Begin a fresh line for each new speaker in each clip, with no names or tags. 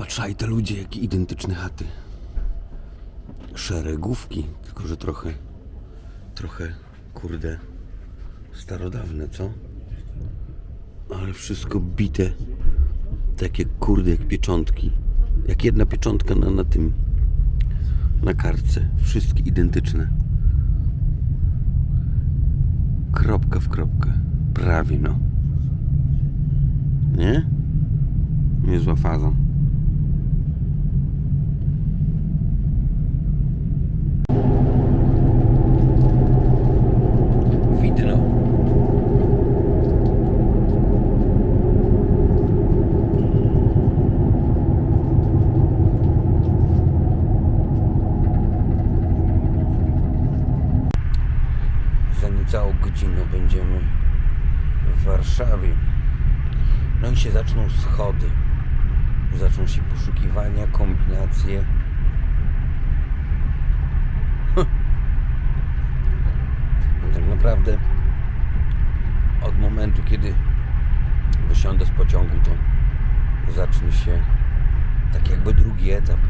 Patrzaj, te ludzie, jakie identyczne chaty. Szeregówki, tylko że trochę, trochę, kurde, starodawne, co? Ale wszystko bite, takie kurde, jak pieczątki. Jak jedna pieczątka na, na tym, na kartce. Wszystkie identyczne. Kropka w kropkę. Prawie, no. Nie? Niezła faza. Widno. Za niecałą godzinę będziemy w Warszawie. No i się zaczną schody. Zaczną się poszukiwania, kombinacje. No Tak naprawdę od momentu, kiedy wysiądę z pociągu, to zacznie się tak jakby drugi etap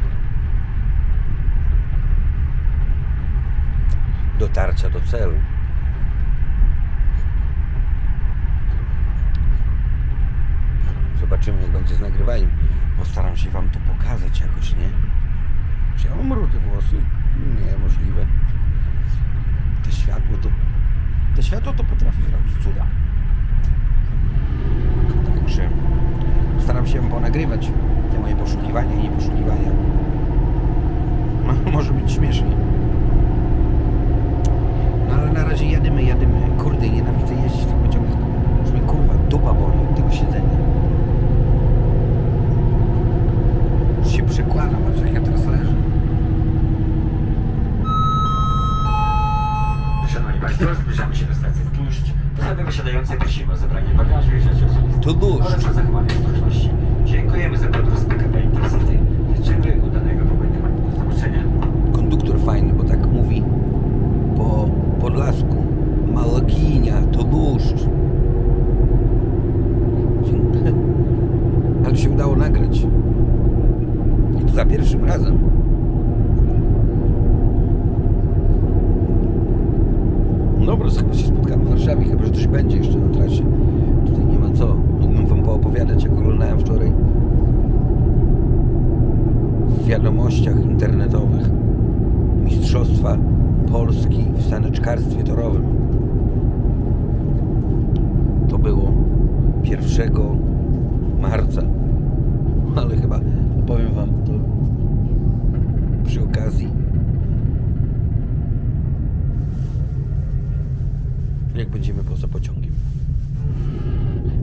dotarcia do celu. Zobaczymy, jak będzie z nagrywaniem. Postaram się Wam to pokazać jakoś, nie? Czy ja mam rude włosy? Nie, możliwe. Te światło to... Te światło to potrafi zrobić cuda. Także staram się ponagrywać te moje poszukiwania i nieposzukiwania. No, może być śmiesznie. Przekładam, patrz jak ja teraz leżę.
Szanowni Państwo, zbliżamy się do stacji Tłuszcz. Osoby wysiadające prosimy o zabranie bagażu i rzeczy osobistych
Tłuszcz.
oraz o zachowanie ostrożności. Dziękujemy za podróż z PKP Intercity. Życzymy udanego pobytu. Do zobaczenia.
Konduktor fajny, bo tak mówi po podlasku. Malokinia, to błuszcz. Ale się udało nagrać. Za pierwszym razem. Dobra, chyba się spotkamy w Warszawie, chyba że coś będzie jeszcze na trasie. Tutaj nie ma co. Mógłbym wam poopowiadać, jak oglądałem wczoraj w wiadomościach internetowych Mistrzostwa Polski w saneczkarstwie torowym. To było 1 marca. Ale chyba powiem wam to przy okazji. Jak będziemy poza pociągiem.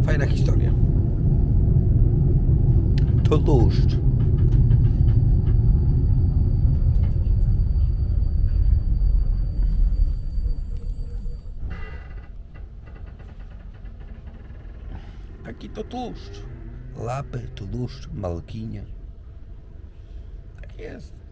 Fajna historia. To dłużcz. Taki to tłuszcz. Lapy, tłuszcz, malkinie. Tak jest.